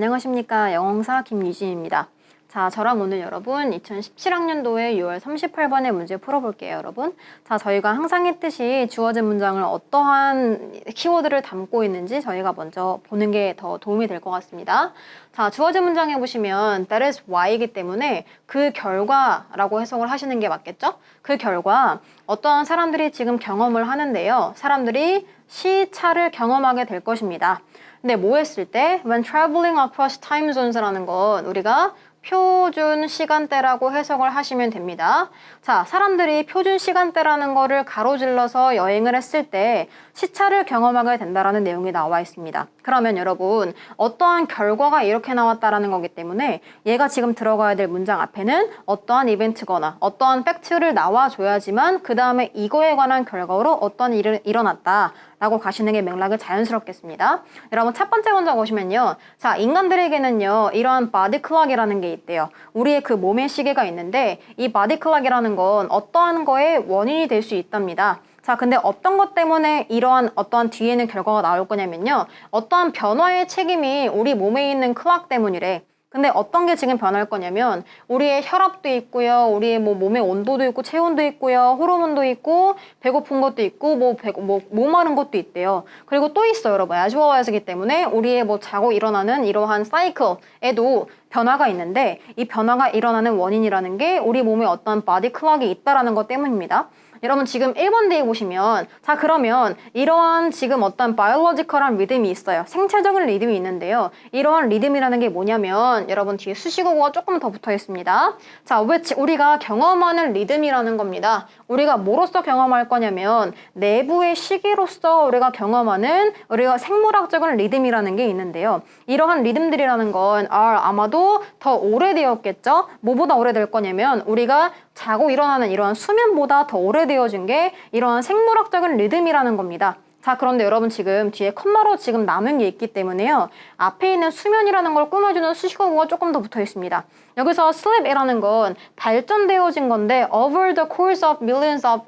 안녕하십니까 영어사 김유진입니다. 자, 저랑 오늘 여러분 2017학년도에 6월 38번의 문제 풀어볼게요, 여러분. 자, 저희가 항상 했듯이 주어진 문장을 어떠한 키워드를 담고 있는지 저희가 먼저 보는 게 더 도움이 될 것 같습니다. 자, 주어진 문장에 보시면 that is why이기 때문에 그 결과라고 해석을 하시는 게 맞겠죠? 그 결과 어떠한 사람들이 지금 경험을 하는데요. 사람들이 시차를 경험하게 될 것입니다. 근데 뭐 했을 때 when traveling across time zones라는 건 우리가 표준 시간대라고 해석을 하시면 됩니다. 자, 사람들이 표준 시간대라는 거를 가로질러서 여행을 했을 때 시차를 경험하게 된다라는 내용이 나와 있습니다. 그러면 여러분, 어떠한 결과가 이렇게 나왔다라는 거기 때문에 얘가 지금 들어가야 될 문장 앞에는 어떠한 이벤트거나 어떠한 팩트를 나와줘야지만 그 다음에 이거에 관한 결과로 어떤 일이 일어났다. 라고 가시는 게 맥락이 자연스럽겠습니다. 여러분 첫 번째 먼저 보시면요. 자, 인간들에게는요. 이러한 바디 클락이라는 게 있대요. 우리의 그 몸의 시계가 있는데 이 바디 클락이라는 건 어떠한 거의 원인이 될 수 있답니다. 자, 근데 어떤 것 때문에 이러한 어떠한 뒤에는 결과가 나올 거냐면요. 어떠한 변화의 책임이 우리 몸에 있는 클락 때문이래. 근데 어떤 게 지금 변할 거냐면 우리의 혈압도 있고요. 우리의 뭐 몸의 온도도 있고 체온도 있고요. 호르몬도 있고 배고픈 것도 있고 뭐, 배고, 뭐 목마른 것도 있대요. 그리고 또 있어요, 여러분. 야주어와이기 때문에 우리의 뭐 자고 일어나는 이러한 사이클에도 변화가 있는데 이 변화가 일어나는 원인이라는 게 우리 몸에 어떤 바디 클락이 있다라는 것 때문입니다. 여러분 지금 1번 뒤에 보시면 자 그러면 이러한 지금 어떤 바이올로지컬한 리듬이 있어요. 생체적인 리듬이 있는데요. 이러한 리듬이라는 게 뭐냐면 여러분 뒤에 수식어가 조금 더 붙어 있습니다. 자 which 우리가 경험하는 리듬이라는 겁니다. 우리가 뭐로서 경험할 거냐면 내부의 시기로서 우리가 경험하는 우리가 생물학적인 리듬이라는 게 있는데요. 이러한 리듬들이라는 건 are 아마도 더 오래되었겠죠. 뭐보다 오래될 거냐면 우리가 자고 일어나는 이러한 수면보다 더 오래되어진 게 이러한 생물학적인 리듬이라는 겁니다. 자, 그런데 여러분 지금 뒤에 컴마로 지금 남은 게 있기 때문에요. 앞에 있는 수면이라는 걸 꾸며주는 수식어가 조금 더 붙어 있습니다. 여기서 sleep이라는 건 발전되어진 건데 over the course of millions of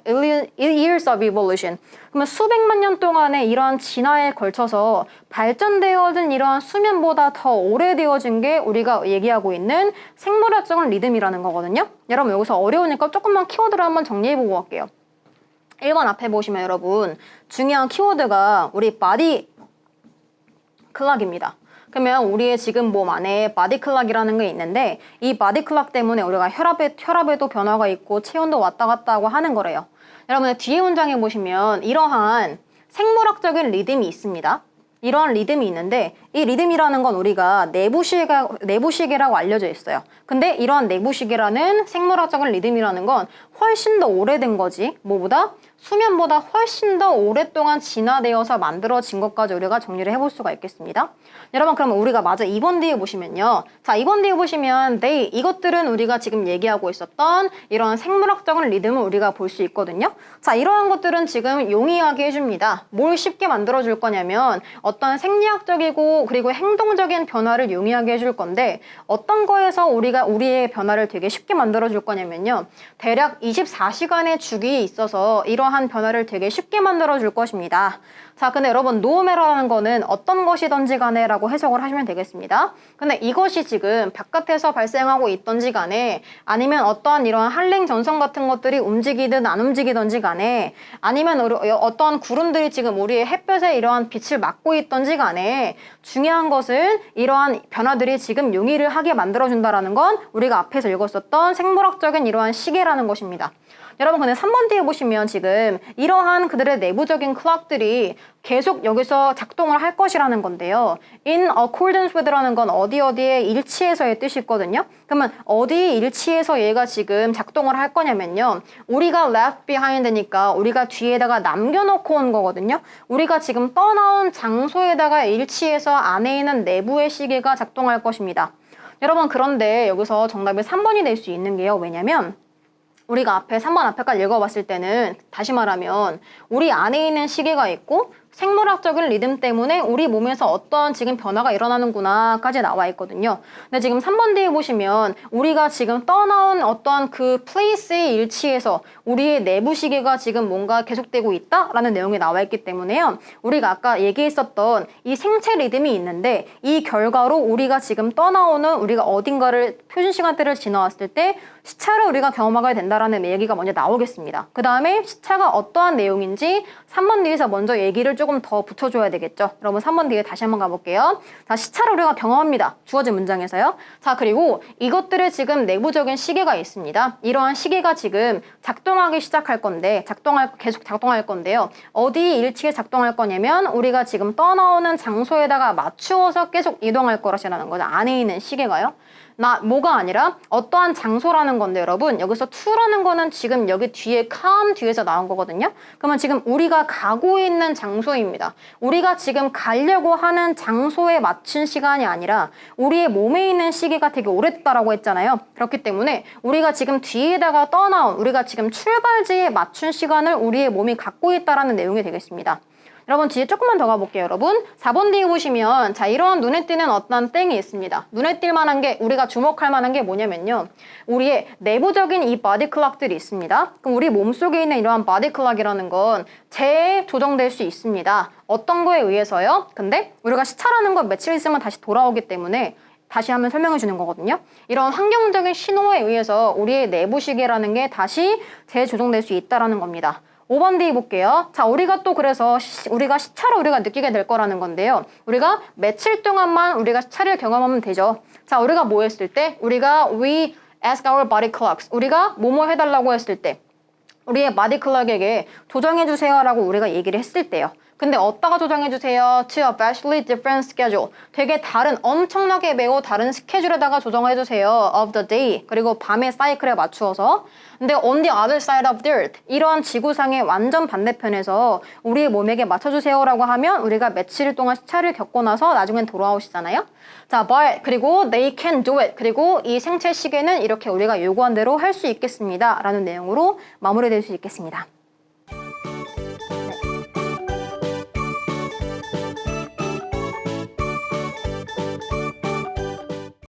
years of evolution. 그러면 수백만 년 동안의 이러한 진화에 걸쳐서 발전되어진 이러한 수면보다 더 오래되어진 게 우리가 얘기하고 있는 생물학적인 리듬이라는 거거든요. 여러분 여기서 어려우니까 조금만 키워드를 한번 정리해보고 갈게요. 1번 앞에 보시면 여러분 중요한 키워드가 우리 바디 클락입니다. 그러면 우리의 지금 몸 안에 바디 클락이라는 게 있는데 이 바디 클락 때문에 우리가 혈압에, 혈압에도 변화가 있고 체온도 왔다 갔다 하고 하는 거래요. 여러분 뒤에 문장에 보시면 이러한 생물학적인 리듬이 있습니다. 이러한 리듬이 있는데 이 리듬이라는 건 우리가 내부시계, 내부시계라고 알려져 있어요. 근데 이러한 내부시계라는 생물학적인 리듬이라는 건 훨씬 더 오래된 거지. 뭐보다? 수면보다 훨씬 더 오랫동안 진화되어서 만들어진 것까지 우리가 정리를 해볼 수가 있겠습니다. 여러분 그러면 우리가 맞아 2번 뒤에 보시면요. 자 2번 뒤에 보시면 they 이것들은 우리가 지금 얘기하고 있었던 이런 생물학적인 리듬을 우리가 볼 수 있거든요. 자 이러한 것들은 지금 용이하게 해줍니다. 뭘 쉽게 만들어줄 거냐면 어떤 생리학적이고 그리고 행동적인 변화를 용이하게 해줄 건데 어떤 거에서 우리가 우리의 변화를 되게 쉽게 만들어줄 거냐면요. 대략 24시간의 주기에 있어서 이러한 변화를 되게 쉽게 만들어 줄 것입니다. 자, 근데 여러분 노메라는 거는 어떤 것이든지 간에 라고 해석을 하시면 되겠습니다. 근데 이것이 지금 바깥에서 발생하고 있던지 간에 아니면 어떠한 이러한 한랭 전선 같은 것들이 움직이든 안 움직이든지 간에 아니면 어떠한 구름들이 지금 우리의 햇볕에 이러한 빛을 막고 있던지 간에 중요한 것은 이러한 변화들이 지금 용의를 하게 만들어준다라는 건 우리가 앞에서 읽었었던 생물학적인 이러한 시계라는 것입니다. 여러분 근데 3번 뒤에 보시면 지금 이러한 그들의 내부적인 클락들이 계속 여기서 작동을 할 것이라는 건데요. in accordance with라는 건 어디 어디에 일치해서의 뜻이 있거든요. 그러면 어디 일치해서 얘가 지금 작동을 할 거냐면요. 우리가 left behind니까 우리가 뒤에다가 남겨놓고 온 거거든요. 우리가 지금 떠나온 장소에다가 일치해서 안에 있는 내부의 시계가 작동할 것입니다. 여러분 그런데 여기서 정답이 3번이 될 수 있는 게요. 왜냐면 우리가 앞에 3번 앞에까지 읽어봤을 때는 다시 말하면 우리 안에 있는 시계가 있고 생물학적인 리듬 때문에 우리 몸에서 어떤 지금 변화가 일어나는구나까지 나와 있거든요. 근데 지금 3번 뒤에 보시면 우리가 지금 떠나온 어떤 그 플레이스의 일치에서 우리의 내부 시계가 지금 뭔가 계속되고 있다라는 내용이 나와 있기 때문에요. 우리가 아까 얘기했었던 이 생체 리듬이 있는데 이 결과로 우리가 지금 떠나오는 우리가 어딘가를 표준 시간대를 지나왔을 때 시차를 우리가 경험하게 된다라는 얘기가 먼저 나오겠습니다. 그 다음에 시차가 어떠한 내용인지 3번 뒤에서 먼저 얘기를 조금 더 붙여줘야 되겠죠. 여러분 3번 뒤에 다시 한번 가볼게요. 자, 시차를 우리가 경험합니다. 주어진 문장에서요. 자, 그리고 이것들의 지금 내부적인 시계가 있습니다. 이러한 시계가 지금 작동하기 시작할 건데, 작동할, 계속 작동할 건데요. 어디 일치에 작동할 거냐면, 우리가 지금 떠나오는 장소에다가 맞추어서 계속 이동할 거라시라는 거죠. 안에 있는 시계가요. 나 뭐가 아니라 어떠한 장소라는 건데 여러분 여기서 to라는 거는 지금 여기 뒤에 come 뒤에서 나온 거거든요. 그러면 지금 우리가 가고 있는 장소 입니다. 우리가 지금 가려고 하는 장소에 맞춘 시간이 아니라 우리의 몸에 있는 시기가 되게 오랬다라고 했잖아요. 그렇기 때문에 우리가 지금 뒤에다가 떠나온 우리가 지금 출발지에 맞춘 시간을 우리의 몸이 갖고 있다라는 내용이 되겠습니다. 여러분 뒤에 조금만 더 가볼게요 여러분. 4번 뒤에 보시면 자 이러한 눈에 띄는 어떤 땡이 있습니다. 눈에 띌 만한 게 우리가 주목할 만한 게 뭐냐면요. 우리의 내부적인 이 바디 클락들이 있습니다. 그럼 우리 몸속에 있는 이러한 바디 클락이라는 건 재조정될 수 있습니다. 어떤 거에 의해서요? 근데 우리가 시차라는 건 며칠 있으면 다시 돌아오기 때문에 다시 한번 설명해 주는 거거든요. 이런 환경적인 신호에 의해서 우리의 내부 시계라는 게 다시 재조정될 수 있다라는 겁니다. 5번 뒤에 볼게요. 자, 우리가 또 그래서 시, 우리가 시차를 우리가 느끼게 될 거라는 건데요. 우리가 며칠 동안만 우리가 시차를 경험하면 되죠. 자, 우리가 뭐 했을 때? 우리가 we ask our body clocks. 우리가 뭐뭐 해달라고 했을 때. 우리의 바디 클락에게 조정해 주세요라고 우리가 얘기를 했을 때요. 근데 어디다가 조정해 주세요? To a vastly different schedule. 되게 다른 엄청나게 매우 다른 스케줄에다가 조정해 주세요. Of the day. 그리고 밤의 사이클에 맞추어서. 근데 on the other side of the earth. 이러한 지구상의 완전 반대편에서 우리의 몸에게 맞춰 주세요라고 하면 우리가 며칠 동안 시차를 겪고 나서 나중엔 돌아오시잖아요. 자, but 그리고 they can do it. 그리고 이 생체 시계는 이렇게 우리가 요구한 대로 할 수 있겠습니다. 라는 내용으로 마무리될 수 있겠습니다.